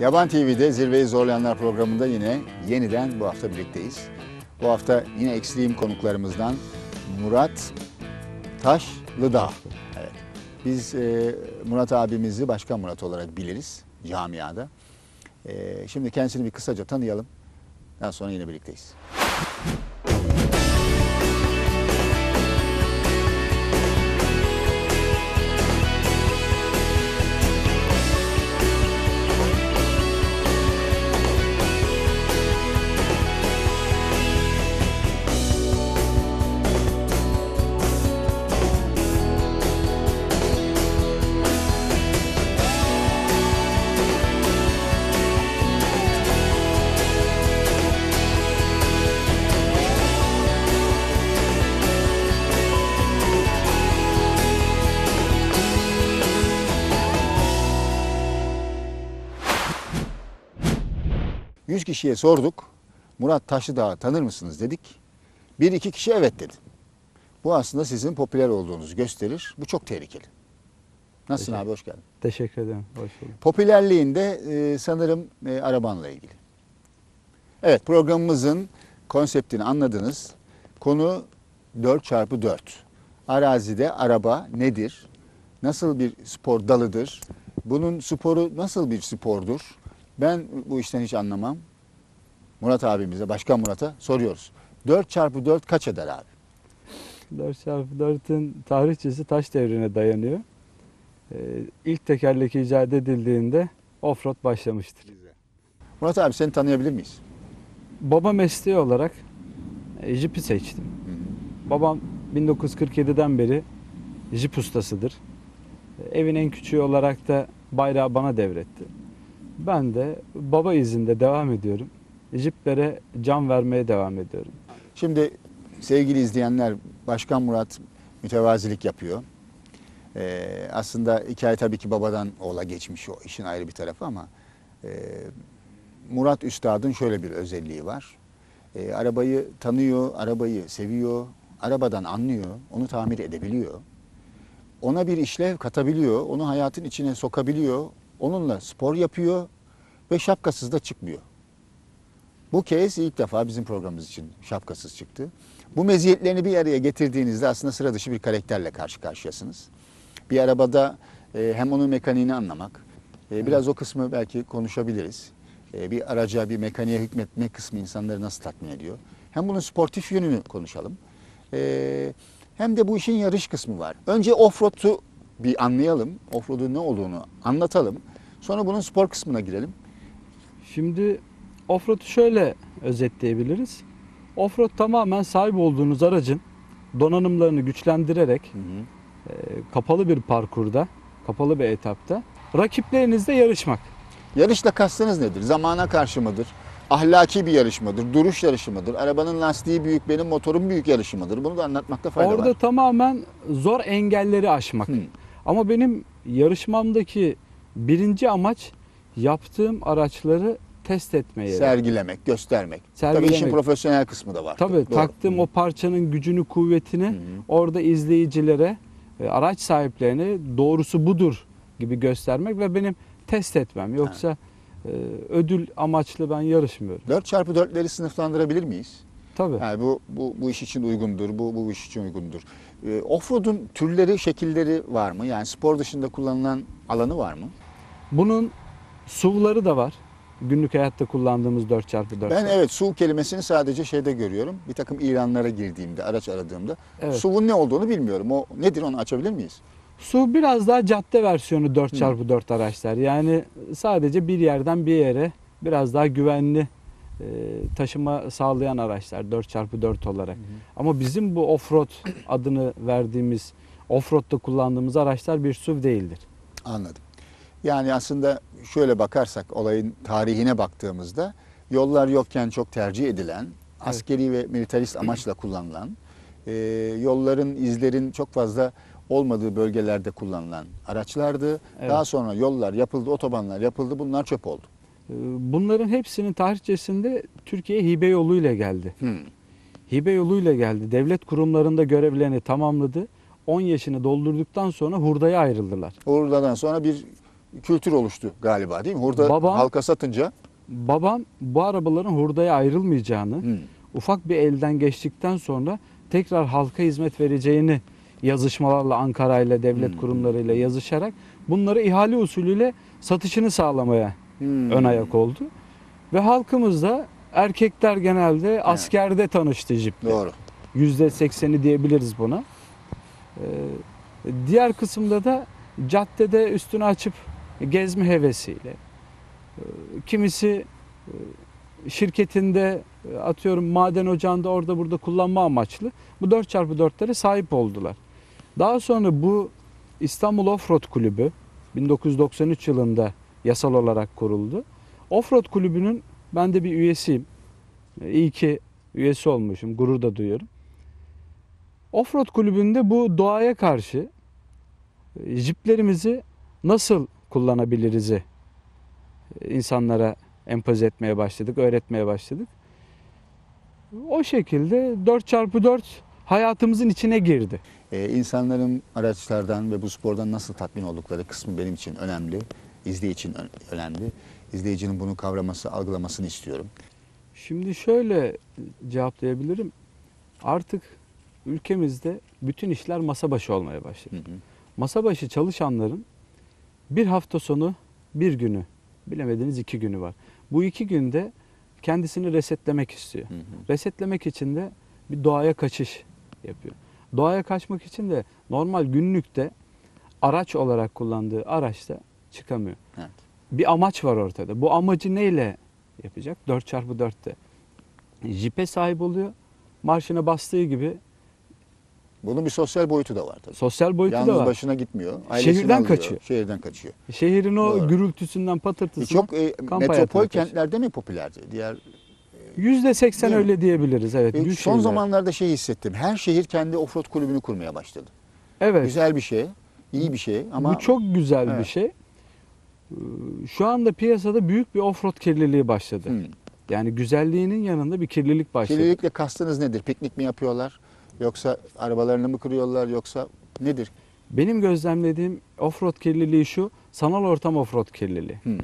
Yaban TV'de Zirveyi Zorlayanlar programında yine yeniden bu hafta birlikteyiz. Bu hafta yine ekstrem konuklarımızdan Murat Taşlıdağ. Evet. Biz e, Murat abimizi Başkan Murat olarak biliriz camiada. E, şimdi kendisini bir kısaca tanıyalım. Daha sonra yine birlikteyiz. Kişiye sorduk. Murat Taşlıdağ'ı tanır mısınız dedik. Bir iki kişi evet dedi. Bu aslında sizin popüler olduğunuzu gösterir. Bu çok tehlikeli. Nasılsın Teşekkür- abi hoş geldin. Teşekkür ederim. Hoş bulduk. Popülerliğinde e, sanırım e, arabanla ilgili. Evet programımızın konseptini anladınız. Konu 4x4. Arazide araba nedir? Nasıl bir spor dalıdır? Bunun sporu nasıl bir spordur? Ben bu işten hiç anlamam. Murat abimize, Başkan Murat'a soruyoruz. 4x4 kaç eder abi? 4x4'ün tarihçesi taş devrine dayanıyor. Ee, ilk tekerlek icat edildiğinde offroad başlamıştır. Murat abi seni tanıyabilir miyiz? Baba mesleği olarak e, jipi seçtim. Babam 1947'den beri jip ustasıdır. E, Evin en küçüğü olarak da bayrağı bana devretti. Ben de baba izinde devam ediyorum. Jiplere can vermeye devam ediyorum. Şimdi sevgili izleyenler Başkan Murat mütevazilik yapıyor. Ee, aslında hikaye tabii ki babadan oğula geçmiş o işin ayrı bir tarafı ama e, Murat Üstad'ın şöyle bir özelliği var. E, arabayı tanıyor, arabayı seviyor, arabadan anlıyor, onu tamir edebiliyor. Ona bir işlev katabiliyor, onu hayatın içine sokabiliyor, onunla spor yapıyor ve şapkasız da çıkmıyor. Bu kez ilk defa bizim programımız için şapkasız çıktı. Bu meziyetlerini bir araya getirdiğinizde aslında sıra dışı bir karakterle karşı karşıyasınız. Bir arabada e, hem onun mekaniğini anlamak, e, biraz o kısmı belki konuşabiliriz. E, bir araca, bir mekaniğe hükmetme kısmı insanları nasıl tatmin ediyor. Hem bunun sportif yönünü konuşalım. E, hem de bu işin yarış kısmı var. Önce offroad'u bir anlayalım. Offroad'un ne olduğunu anlatalım. Sonra bunun spor kısmına girelim. Şimdi offroad'u şöyle özetleyebiliriz. Offroad tamamen sahip olduğunuz aracın donanımlarını güçlendirerek e, kapalı bir parkurda, kapalı bir etapta rakiplerinizle yarışmak. Yarışla kastınız nedir? Zamana karşı mıdır? Ahlaki bir yarış mıdır? Duruş yarışı mıdır? Arabanın lastiği büyük, benim motorum büyük yarışı mıdır? Bunu da anlatmakta fayda Orada var. tamamen zor engelleri aşmak. Hı. Ama benim yarışmamdaki birinci amaç yaptığım araçları test etmeye. Sergilemek, göstermek. Tabii Sergilemek. işin profesyonel kısmı da var. Tabii Doğru. taktığım o parçanın gücünü, kuvvetini orada izleyicilere, e, araç sahiplerine doğrusu budur gibi göstermek ve benim test etmem. Yoksa e, ödül amaçlı ben yarışmıyorum. 4x4'leri sınıflandırabilir miyiz? Tabii. Yani bu, bu, bu iş için uygundur, bu, bu iş için uygundur. Ee, offroad'un türleri, şekilleri var mı? Yani spor dışında kullanılan alanı var mı? Bunun SUV'ları da var. Günlük hayatta kullandığımız 4x4. Ben evet SUV kelimesini sadece şeyde görüyorum. Bir takım ilanlara girdiğimde, araç aradığımda. Evet. SUV'un ne olduğunu bilmiyorum. O nedir onu açabilir miyiz? SUV biraz daha cadde versiyonu 4x4 araçlar. Yani sadece bir yerden bir yere biraz daha güvenli e, taşıma sağlayan araçlar 4x4 olarak. Ama bizim bu offroad adını verdiğimiz offroad'da kullandığımız araçlar bir SUV değildir. Anladım. Yani aslında şöyle bakarsak olayın tarihine baktığımızda yollar yokken çok tercih edilen, askeri ve militarist amaçla kullanılan, e, yolların, izlerin çok fazla olmadığı bölgelerde kullanılan araçlardı. Evet. Daha sonra yollar yapıldı, otobanlar yapıldı, bunlar çöp oldu. E, Bunların hepsinin tarihçesinde Türkiye hibe yoluyla geldi. Hmm. Hibe yoluyla geldi. Devlet kurumlarında görevlerini tamamladı. 10 yaşını doldurduktan sonra hurdaya ayrıldılar. Oradan sonra bir kültür oluştu galiba değil mi? Hurda Babam- halka satınca Babam bu arabaların hurdaya ayrılmayacağını, Hı. ufak bir elden geçtikten sonra tekrar halka hizmet vereceğini yazışmalarla Ankara ile devlet Hmm. kurumlarıyla yazışarak bunları ihale usulüyle satışını sağlamaya Hmm. ön ayak oldu. Ve halkımız da erkekler genelde askerde tanıştı jiple. doğru. %80'i diyebiliriz buna. Ee, diğer kısımda da caddede üstünü açıp gezme hevesiyle. Ee, kimisi e, şirketinde e, atıyorum maden ocağında orada burada kullanma amaçlı bu 4x4'lere sahip oldular. Daha sonra bu İstanbul Offroad Kulübü 1993 yılında yasal olarak kuruldu. Offroad Kulübü'nün ben de bir üyesiyim. E, İyi ki üyesi olmuşum. Gurur da duyuyorum. Offroad kulübünde bu doğaya karşı jiplerimizi nasıl kullanabiliriz'i e, insanlara empoze etmeye başladık, öğretmeye başladık. O şekilde 4x4 hayatımızın içine girdi. Ee, insanların araçlardan ve bu spordan nasıl tatmin oldukları kısmı benim için önemli. İzleyici için önemli. İzleyicinin bunu kavraması, algılamasını istiyorum. Şimdi şöyle cevaplayabilirim. Artık ülkemizde bütün işler masa başı olmaya başladı. Hı hı. Masa başı çalışanların bir hafta sonu bir günü, bilemediniz iki günü var. Bu iki günde kendisini resetlemek istiyor. Hı hı. Resetlemek için de bir doğaya kaçış yapıyor. Doğaya kaçmak için de normal günlükte araç olarak kullandığı araçta çıkamıyor. Evet. Bir amaç var ortada. Bu amacı neyle yapacak? 4x4'te. Jipe sahip oluyor. Marşına bastığı gibi Bunun bir sosyal boyutu da var tabii. sosyal boyutu Yalnız da var. başına gitmiyor. Ailesini Şehirden alıyor, kaçıyor. Şehirden kaçıyor. Şehrin o Doğru. gürültüsünden, E, patırtısından çok e, kamp metropol kaçıyor. kentlerde mi popülerdi? Diğer Yüzde seksen Değil mi? öyle diyebiliriz. Evet. E, büyük son şehirler. zamanlarda şey hissettim. Her şehir kendi offroad kulübünü kurmaya başladı. evet. Güzel bir şey, iyi bir şey ama Bu çok güzel bir Evet. şey. Ee, Şu anda piyasada büyük bir offroad kirliliği başladı. Hı. Yani güzelliğinin yanında bir kirlilik başladı. kirlilikle kastınız nedir? Piknik mi yapıyorlar? Yoksa arabalarını mı kırıyorlar? Yoksa nedir? Benim gözlemlediğim offroad kirliliği şu, sanal ortam offroad kirliliği. Hı.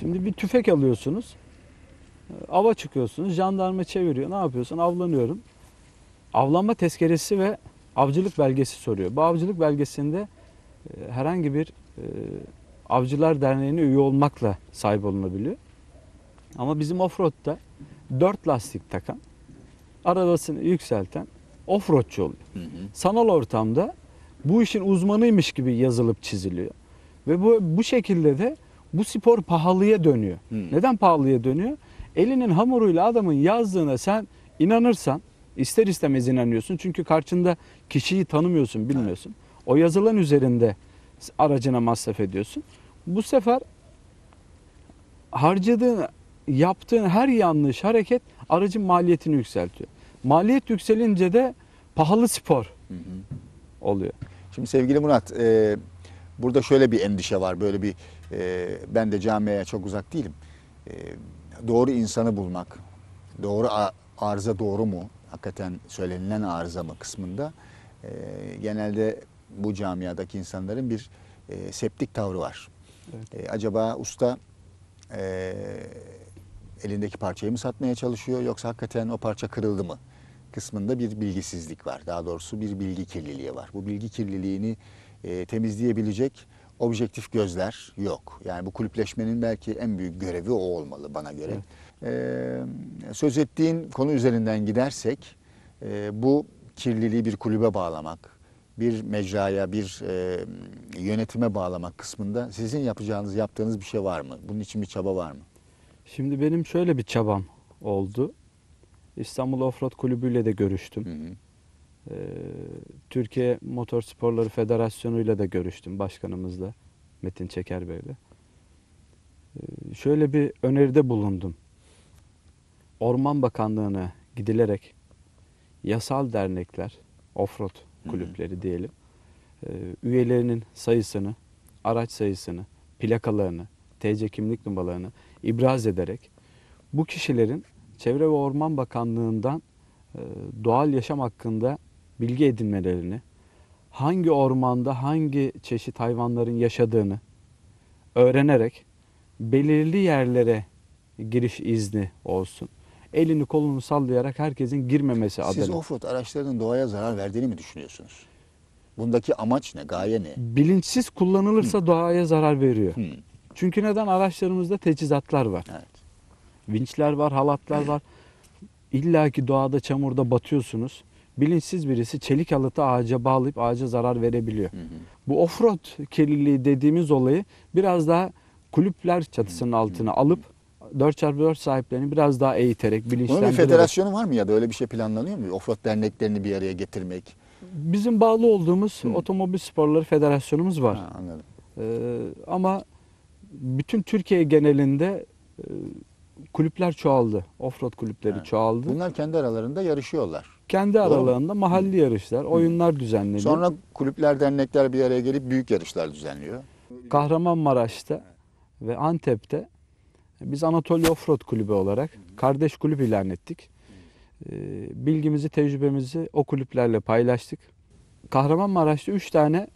Şimdi bir tüfek alıyorsunuz, ava çıkıyorsunuz, jandarma çeviriyor, ne yapıyorsun? Avlanıyorum. Avlanma tezkeresi ve avcılık belgesi soruyor. Bu avcılık belgesinde e, herhangi bir e, avcılar derneğine üye olmakla sahip olunabiliyor. Ama bizim offroad'da dört lastik takan, arabasını yükselten offroadçu oluyor. Hı hı. sanal ortamda bu işin uzmanıymış gibi yazılıp çiziliyor. Ve bu bu şekilde de bu spor pahalıya dönüyor. Hmm. Neden pahalıya dönüyor? Elinin hamuruyla adamın yazdığına sen inanırsan ister istemez inanıyorsun. Çünkü karşında kişiyi tanımıyorsun, bilmiyorsun. O yazılan üzerinde aracına masraf ediyorsun. Bu sefer harcadığın, yaptığın her yanlış hareket aracın maliyetini yükseltiyor. Maliyet yükselince de pahalı spor Hı hı. oluyor. Şimdi sevgili Murat, e, burada şöyle bir endişe var. Böyle bir, e, ben de camiye çok uzak değilim. E, doğru insanı bulmak, doğru arıza doğru mu? Hakikaten söylenilen arıza mı kısmında e, genelde bu camiadaki insanların bir e, septik tavrı var. Evet. E, acaba usta e, elindeki parçayı mı satmaya çalışıyor yoksa hakikaten o parça kırıldı mı? Kısmında bir bilgisizlik var. Daha doğrusu bir bilgi kirliliği var. Bu bilgi kirliliğini e, temizleyebilecek objektif gözler yok. Yani bu kulüpleşmenin belki en büyük görevi o olmalı bana göre. E, söz ettiğin konu üzerinden gidersek e, bu kirliliği bir kulübe bağlamak, bir mecraya, bir e, yönetime bağlamak kısmında sizin yapacağınız, yaptığınız bir şey var mı? Bunun için bir çaba var mı? Şimdi benim şöyle bir çabam oldu. İstanbul Offroad Kulübü ile de görüştüm. Hı hı. Ee, Türkiye Motor Sporları Federasyonu ile de görüştüm başkanımızla Metin Çeker Bey'le. Ee, şöyle bir öneride bulundum. Orman Bakanlığı'na gidilerek yasal dernekler, offroad hı. kulüpleri diyelim, e, üyelerinin sayısını, araç sayısını, plakalarını, TC kimlik numaralarını ibraz ederek bu kişilerin Çevre ve Orman Bakanlığı'ndan e, doğal yaşam hakkında bilgi edinmelerini, hangi ormanda hangi çeşit hayvanların yaşadığını öğrenerek belirli yerlere giriş izni olsun. Elini kolunu sallayarak herkesin girmemesi Siz adına. offroad araçlarının doğaya zarar verdiğini mi düşünüyorsunuz? Bundaki amaç ne? Gaye ne? Bilinçsiz kullanılırsa doğaya zarar veriyor. Hmm, Çünkü neden araçlarımızda teçhizatlar var. evet. Vinçler var, halatlar var. İlla ki doğada çamurda batıyorsunuz. Bilinçsiz birisi çelik halatı ağaca bağlayıp ağaca zarar verebiliyor. Hı hı. Bu offroad kirliliği dediğimiz olayı biraz daha kulüpler çatısının altına alıp 4x4 sahiplerini biraz daha eğiterek, Bunun bir bilinçlendirerek. federasyonu var mı ya da öyle bir şey planlanıyor mu? Offroad derneklerini bir araya getirmek. Bizim bağlı olduğumuz Hı. Otomobil Sporları Federasyonumuz var. Ha, anladım. Ee, ama bütün Türkiye genelinde e, kulüpler çoğaldı. Offroad kulüpleri Evet. çoğaldı. Bunlar kendi aralarında yarışıyorlar. Kendi Doğru aralarında mahalli yarışlar, oyunlar düzenleniyor. Sonra kulüpler, dernekler bir araya gelip büyük yarışlar düzenliyor. Kahramanmaraş'ta ve Antep'te biz Anatolia Offroad Kulübü olarak kardeş kulüp ilan ettik. Ee, Bilgimizi, tecrübemizi o kulüplerle paylaştık. Kahramanmaraş'ta 3 tane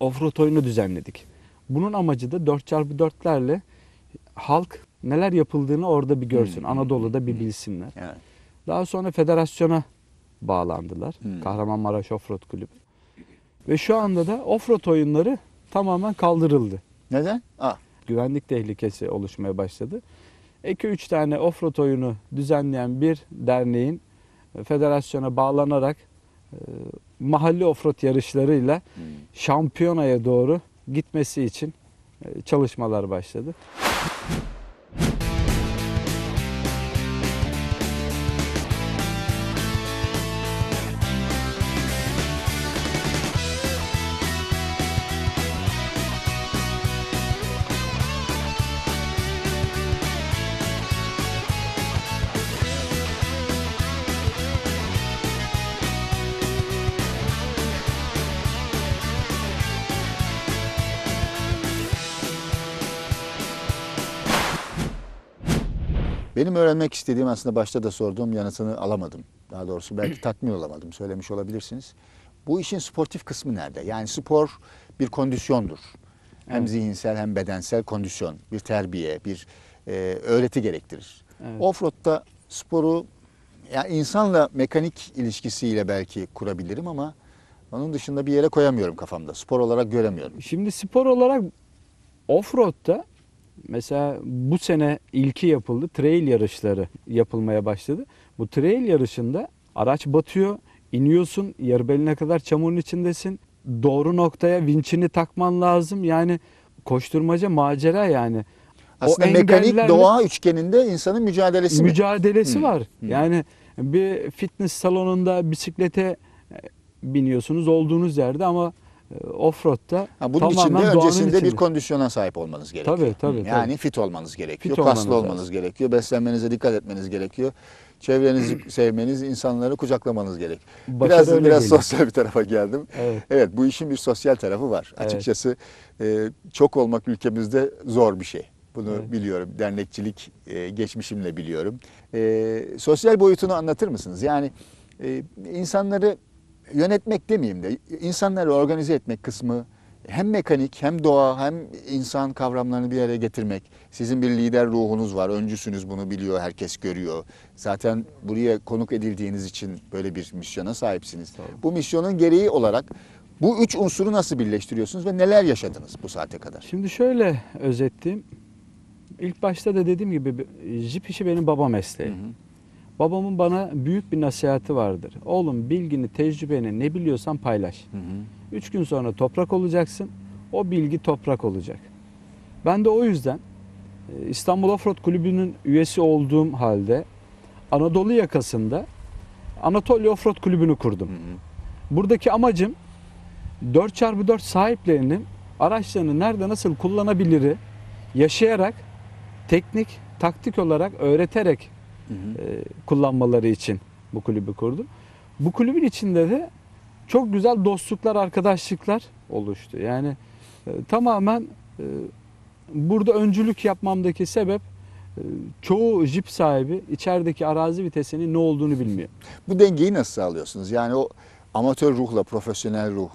offroad oyunu düzenledik. Bunun amacı da 4x4'lerle halk neler yapıldığını orada bir görsün. Hmm. Anadolu'da bir bilsinler. Evet. Daha sonra federasyona bağlandılar. Hmm. Kahramanmaraş Offroad Kulübü. Ve şu anda da offroad oyunları tamamen kaldırıldı. Neden? Ah, Güvenlik tehlikesi oluşmaya başladı. Eki 3 tane offroad oyunu düzenleyen bir derneğin e, federasyona bağlanarak e, mahalli offroad yarışlarıyla hmm. şampiyonaya doğru gitmesi için e, çalışmalar başladı. Benim öğrenmek istediğim aslında başta da sorduğum yanıtını alamadım. Daha doğrusu belki tatmin olamadım. Söylemiş olabilirsiniz. Bu işin sportif kısmı nerede? Yani spor bir kondisyondur. Hem Evet. zihinsel hem bedensel kondisyon, bir terbiye, bir e, öğreti gerektirir. Evet. Offroad'da sporu yani insanla mekanik ilişkisiyle belki kurabilirim ama onun dışında bir yere koyamıyorum kafamda. Spor olarak göremiyorum. Şimdi spor olarak offroad'da mesela bu sene ilki yapıldı. Trail yarışları yapılmaya başladı. Bu trail yarışında araç batıyor, iniyorsun, yarı beline kadar çamurun içindesin. Doğru noktaya vinçini takman lazım. Yani koşturmaca macera yani. Aslında mekanik engellerle doğa üçgeninde insanın mücadelesi mi? mücadelesi Hı, var. hı. Yani bir fitness salonunda bisiklete e, biniyorsunuz olduğunuz yerde ama offroad'da Ha, bunun tamamen için de öncesinde bir kondisyona sahip olmanız gerekiyor. Tabii, tabii, Yani tabii. fit olmanız gerekiyor, Fit kaslı olmanız olmanız gerekiyor, beslenmenize dikkat etmeniz gerekiyor. Çevrenizi sevmeniz, insanları kucaklamanız gerek. Başarı Biraz biraz geliyor. sosyal bir tarafa geldim. Evet. Evet, bu işin bir sosyal tarafı var. Evet. Açıkçası e, çok olmak ülkemizde zor bir şey. Bunu Evet. biliyorum. Dernekçilik e, geçmişimle biliyorum. E, sosyal boyutunu anlatır mısınız? Yani e, insanları yönetmek demeyeyim de insanları organize etmek kısmı hem mekanik hem doğa hem insan kavramlarını bir araya getirmek. Sizin bir lider ruhunuz var. Öncüsünüz bunu biliyor. Herkes görüyor. Zaten buraya konuk edildiğiniz için böyle bir misyona sahipsiniz. Tabii. Bu misyonun gereği olarak bu üç unsuru nasıl birleştiriyorsunuz ve neler yaşadınız bu saate kadar? Şimdi şöyle özetleyeyim. İlk başta da dediğim gibi jip işi benim baba mesleği. Hı hı. Babamın bana büyük bir nasihati vardır. Oğlum bilgini, tecrübeni ne biliyorsan paylaş. Hı hı. Üç gün sonra toprak olacaksın. O bilgi toprak olacak. Ben de o yüzden e, İstanbul Offroad Kulübü'nün üyesi olduğum halde Anadolu yakasında Anatolia Offroad Kulübü'nü kurdum. Hı hı. Buradaki amacım 4x4 sahiplerinin araçlarını nerede nasıl kullanabiliri yaşayarak teknik, taktik olarak öğreterek Hı e, kullanmaları için bu kulübü kurdum. Bu kulübün içinde de çok güzel dostluklar, arkadaşlıklar oluştu. Yani e, tamamen e, burada öncülük yapmamdaki sebep e, çoğu jip sahibi içerideki arazi vitesinin ne olduğunu bilmiyor. Bu dengeyi nasıl sağlıyorsunuz? Yani o amatör ruhla profesyonel ruh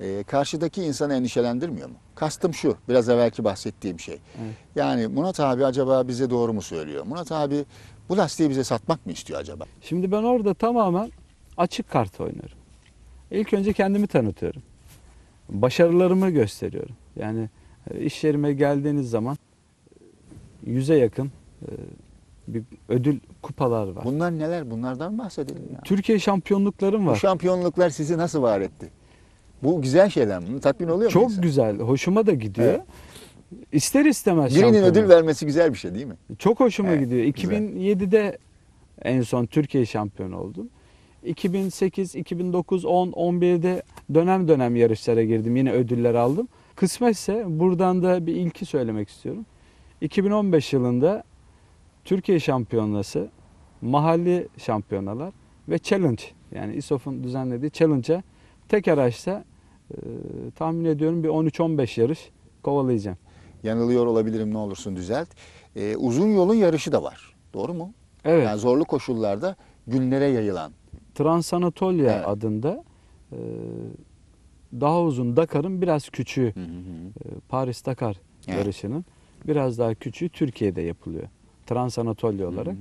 e, karşıdaki insanı endişelendirmiyor mu? Kastım şu, biraz evvelki bahsettiğim şey. Evet. Yani Murat abi acaba bize doğru mu söylüyor? Murat abi bu lastiği bize satmak mı istiyor acaba? Şimdi ben orada tamamen açık kart oynarım. İlk önce kendimi tanıtıyorum. Başarılarımı gösteriyorum. Yani e, iş yerime geldiğiniz zaman e, yüze yakın e, bir ödül kupalar var. Bunlar neler? Bunlardan bahsedelim ya. Türkiye şampiyonluklarım Bu var. şampiyonluklar sizi nasıl var etti? Bu güzel şeyler mi? Tatmin oluyor mu Çok insan? güzel. Hoşuma da gidiyor. Evet. İster istemez Birinin ödül vermesi güzel bir şey değil mi? Çok hoşuma Evet, gidiyor. güzel. 2007'de en son Türkiye şampiyonu oldum. 2008, 2009, 10, 11'de dönem dönem yarışlara girdim. Yine ödüller aldım. Kısmetse buradan da bir ilki söylemek istiyorum. 2015 yılında Türkiye şampiyonası, mahalli şampiyonalar ve challenge yani İSOF'un düzenlediği challenge'a tek araçta e, tahmin ediyorum bir 13-15 yarış kovalayacağım. Yanılıyor olabilirim ne olursun düzelt. Ee, uzun yolun yarışı da var. Doğru mu? Evet. Yani zorlu koşullarda günlere yayılan. Transanatolia Evet. adında e, daha uzun Dakar'ın biraz küçüğü Hı hı hı. e, Paris Dakar Evet. yarışının biraz daha küçüğü Türkiye'de yapılıyor. Transanatolia olarak.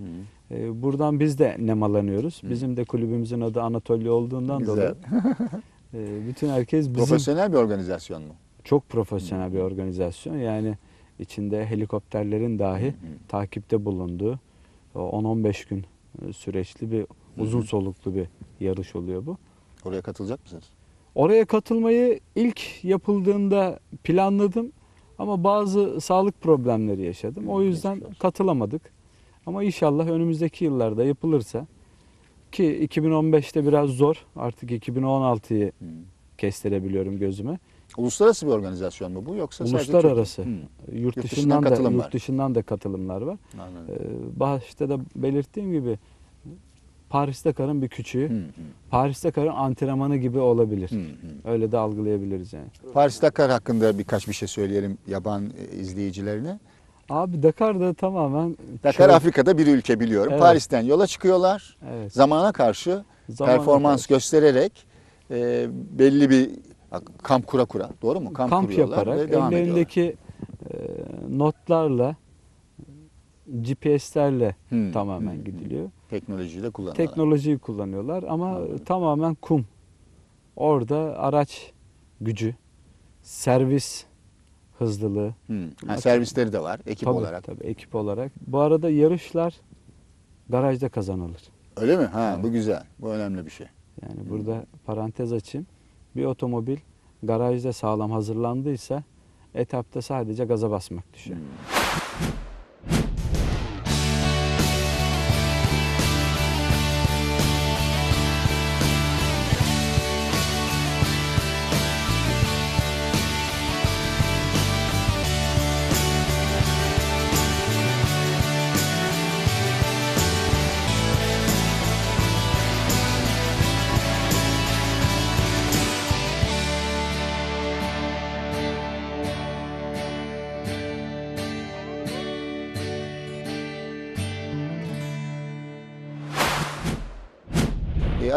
Hı hı. E, buradan biz de nemalanıyoruz. Hı. Bizim de kulübümüzün adı Anatolia olduğundan Güzel. dolayı e, bütün herkes bizim Profesyonel bir organizasyon mu? Çok profesyonel bir organizasyon. Yani içinde helikopterlerin dahi takipte bulunduğu o 10-15 gün e, süreçli bir uzun soluklu bir yarış oluyor bu. Oraya katılacak mısınız? Oraya katılmayı ilk yapıldığında planladım ama bazı sağlık problemleri yaşadım. O yüzden katılamadık. Ama inşallah önümüzdeki yıllarda yapılırsa ki 2015'te biraz zor. Artık 2016'yı Hı. kestirebiliyorum gözüme. Uluslararası bir organizasyon mu bu yoksa sadece Uluslararası. Türkiye? Hı. Yurt Yurt dışından dışından da var. yurt dışından da katılımlar var. Anladım. Ee, başta da belirttiğim gibi Paris Dakar'ın bir küçüğü. Hı hı. Paris Dakar'ın antrenmanı gibi olabilir. Hı hı. Öyle de algılayabiliriz yani. Paris Dakar hakkında birkaç bir şey söyleyelim yaban e, izleyicilerine. Abi Dakar da tamamen Dakar çöl- Afrika'da bir ülke biliyorum. Evet. Paris'ten yola çıkıyorlar. Evet. Zamana karşı Zamana performans karşı. göstererek e, belli bir kamp kura kura. Doğru mu? kamp, kuruyorlar yaparak ve devam ellerindeki e, notlarla GPS'lerle Hı, tamamen hı. gidiliyor. Teknolojiyi de kullanıyorlar. Teknolojiyi kullanıyorlar ama Anladım. tamamen kum. Orada araç gücü, servis hızlılığı, Hı. Ha, Tabii. servisleri de var ekip tabii, olarak. tabii ekip olarak. Bu arada yarışlar garajda kazanılır. Öyle mi? Ha Evet. bu güzel. Bu önemli bir şey. Yani burada parantez açayım. Bir otomobil garajda sağlam hazırlandıysa etapta sadece gaza basmak düşüyor. Hı.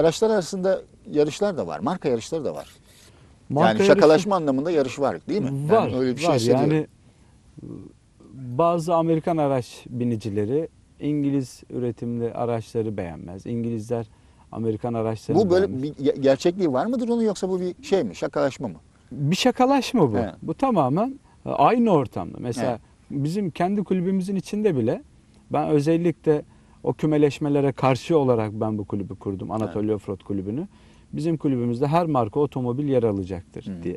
Araçlar arasında yarışlar da var. Marka yarışları da var. Marka yani yarışı- şakalaşma anlamında yarış var değil mi? Var. Ben öyle bir şey var. Yani bazı Amerikan araç binicileri İngiliz üretimli araçları beğenmez. İngilizler Amerikan araçlarını bu böyle beğenmez. bir ge- gerçekliği var mıdır onun yoksa bu bir şey mi? Şakalaşma mı? bir şakalaşma bu. He. Bu tamamen e, aynı ortamda. Mesela He. bizim kendi kulübümüzün içinde bile ben özellikle o kümeleşmelere karşı olarak ben bu kulübü kurdum. Anatolia Offroad kulübünü. Bizim kulübümüzde her marka otomobil yer alacaktır Hı, diye.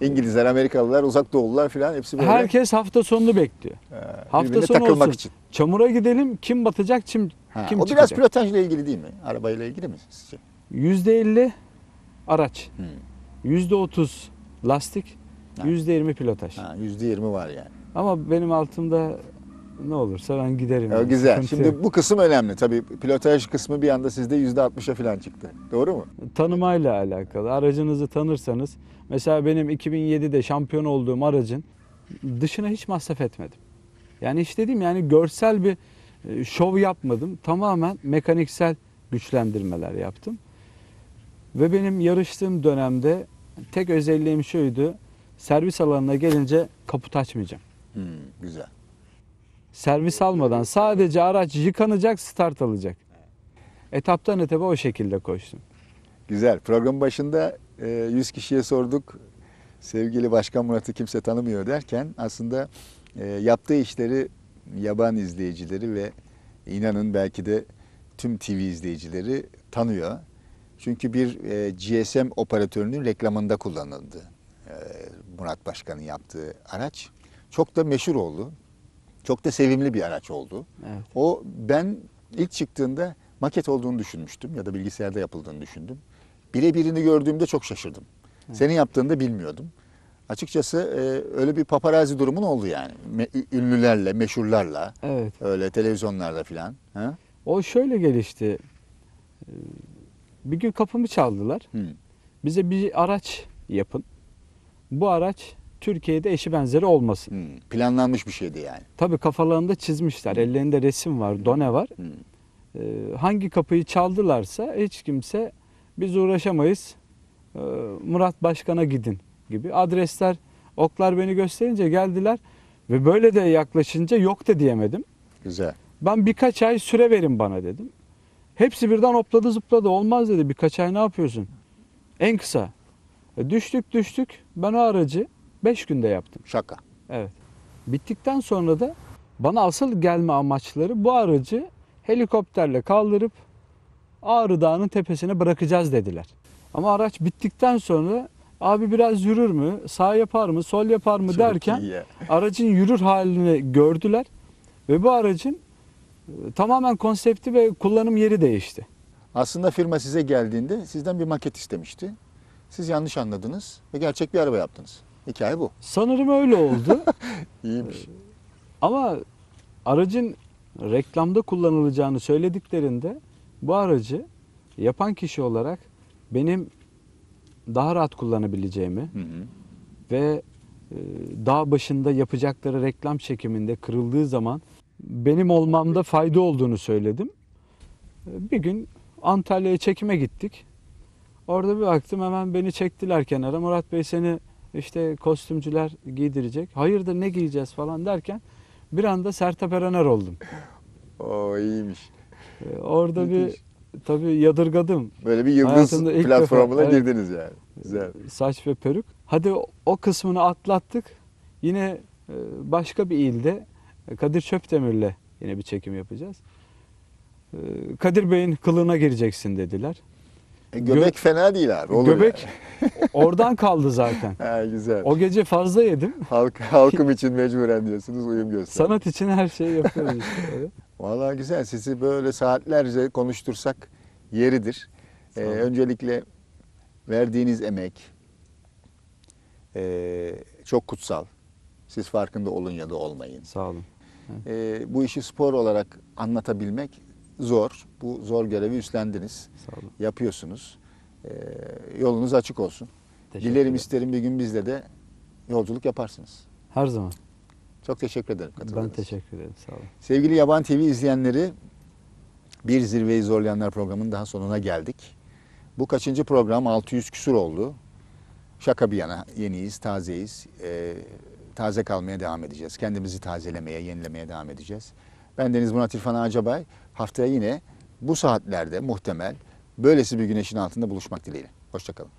İngilizler, Amerikalılar, uzak doğulular falan hepsi böyle. Herkes hafta sonunu bekliyor. e, hafta birbirine sonu takılmak olsun. için. Çamura gidelim kim batacak kim, Ha, kim o çıkacak. biraz pilotajla ilgili değil mi? Arabayla ilgili mi sizce? %50 araç, Hı. %30 lastik, Ha. %20 pilotaj. Ha, %20 var yani. Ama benim altımda ne olursa ben giderim. Ya, yani, güzel. sıkıntı Şimdi yok. bu kısım önemli. Tabii pilotaj kısmı bir anda sizde %60'a falan çıktı. Doğru mu? tanımayla alakalı. Aracınızı tanırsanız mesela benim 2007'de şampiyon olduğum aracın dışına hiç masraf etmedim. Yani hiç dediğim yani görsel bir e, şov yapmadım. Tamamen mekaniksel güçlendirmeler yaptım. Ve benim yarıştığım dönemde tek özelliğim şuydu. Servis alanına gelince kaput açmayacağım. Hmm, güzel. Servis almadan sadece araç yıkanacak, start alacak. Etaptan etapa o şekilde koştum. Güzel. Programın başında e, 100 kişiye sorduk. Sevgili Başkan Murat'ı kimse tanımıyor derken aslında e, yaptığı işleri yaban izleyicileri ve inanın belki de tüm TV izleyicileri tanıyor. Çünkü bir e, GSM operatörünün reklamında kullanıldı. E, Murat Başkan'ın yaptığı araç. Çok da meşhur oldu. Çok da sevimli bir araç oldu. Evet. O ben ilk çıktığında maket olduğunu düşünmüştüm ya da bilgisayarda yapıldığını düşündüm. Birebirini gördüğümde çok şaşırdım. Senin yaptığını da bilmiyordum. Açıkçası e, öyle bir paparazi durumun oldu yani. Me- ünlülerle, meşhurlarla, Evet. öyle televizyonlarda filan. Ha? O şöyle gelişti. Ee, Bir gün kapımı çaldılar. Hı. Bize bir araç yapın. Bu araç Türkiye'de eşi benzeri olmasın. Hı. Planlanmış bir şeydi yani. Tabii kafalarında çizmişler. Ellerinde resim var, done var. Hı. Ee, hangi kapıyı çaldılarsa hiç kimse biz uğraşamayız. Ee, Murat Başkan'a gidin gibi adresler oklar beni gösterince geldiler ve böyle de yaklaşınca yok da diyemedim. Güzel. Ben birkaç ay süre verin bana dedim. Hepsi birden hopladı zıpladı olmaz dedi birkaç ay ne yapıyorsun? En kısa. E, düştük düştük ben o aracı 5 günde yaptım. Şaka. Evet. Bittikten sonra da bana asıl gelme amaçları bu aracı helikopterle kaldırıp Ağrı Dağı'nın tepesine bırakacağız dediler. Ama araç bittikten sonra abi biraz yürür mü, sağ yapar mı, sol yapar mı Çok derken ya. aracın yürür halini gördüler ve bu aracın e, tamamen konsepti ve kullanım yeri değişti. Aslında firma size geldiğinde sizden bir maket istemişti. Siz yanlış anladınız ve gerçek bir araba yaptınız. Hikaye bu. Sanırım öyle oldu. İyiymiş. Ama aracın reklamda kullanılacağını söylediklerinde bu aracı yapan kişi olarak benim daha rahat kullanabileceğimi Hı hı. ve e, dağ başında yapacakları reklam çekiminde kırıldığı zaman benim olmamda fayda olduğunu söyledim. E, Bir gün Antalya'ya çekime gittik. Orada bir baktım hemen beni çektiler kenara. Murat Bey seni işte kostümcüler giydirecek. Hayırdır ne giyeceğiz falan derken bir anda Sertab Erener oldum. O iyiymiş. E, Orada bir tabii yadırgadım. Böyle bir yıldız Hayatımda ilk platformuna defa, evet. girdiniz yani. Güzel. saç ve peruk. Hadi o- o kısmını atlattık. Yine e, başka bir ilde e, Kadir Çöpdemir'le yine bir çekim yapacağız. E, Kadir Bey'in kılığına gireceksin dediler. E, göbek fena değil abi. Olur Göbek oradan kaldı zaten. yani. Ha, güzel. O gece fazla yedim. Halk, halkım için mecburen diyorsunuz uyum göster. Sanat için her şeyi yapıyoruz işte. Vallahi güzel. Sizi böyle saatlerce konuştursak yeridir. Ee, öncelikle verdiğiniz emek ee, çok kutsal. Siz farkında olun ya da olmayın. Sağ olun. Ee, bu işi spor olarak anlatabilmek zor. Bu zor görevi üstlendiniz. Sağ olun. Yapıyorsunuz. Ee, yolunuz açık olsun. Teşekkür Dilerim ederim. isterim bir gün bizle de yolculuk yaparsınız. Her zaman. Çok teşekkür ederim. Ben katıldığınız için. teşekkür ederim. Sağ olun. Sevgili Yaban TV izleyenleri bir Zirveyi Zorlayanlar programının daha sonuna geldik. Bu kaçıncı program 600 küsur oldu. Şaka bir yana yeniyiz, tazeyiz. Ee, taze kalmaya devam edeceğiz. Kendimizi tazelemeye, yenilemeye devam edeceğiz. Ben Deniz Murat İrfan Acabay. Haftaya yine bu saatlerde muhtemel böylesi bir güneşin altında buluşmak dileğiyle. Hoşçakalın.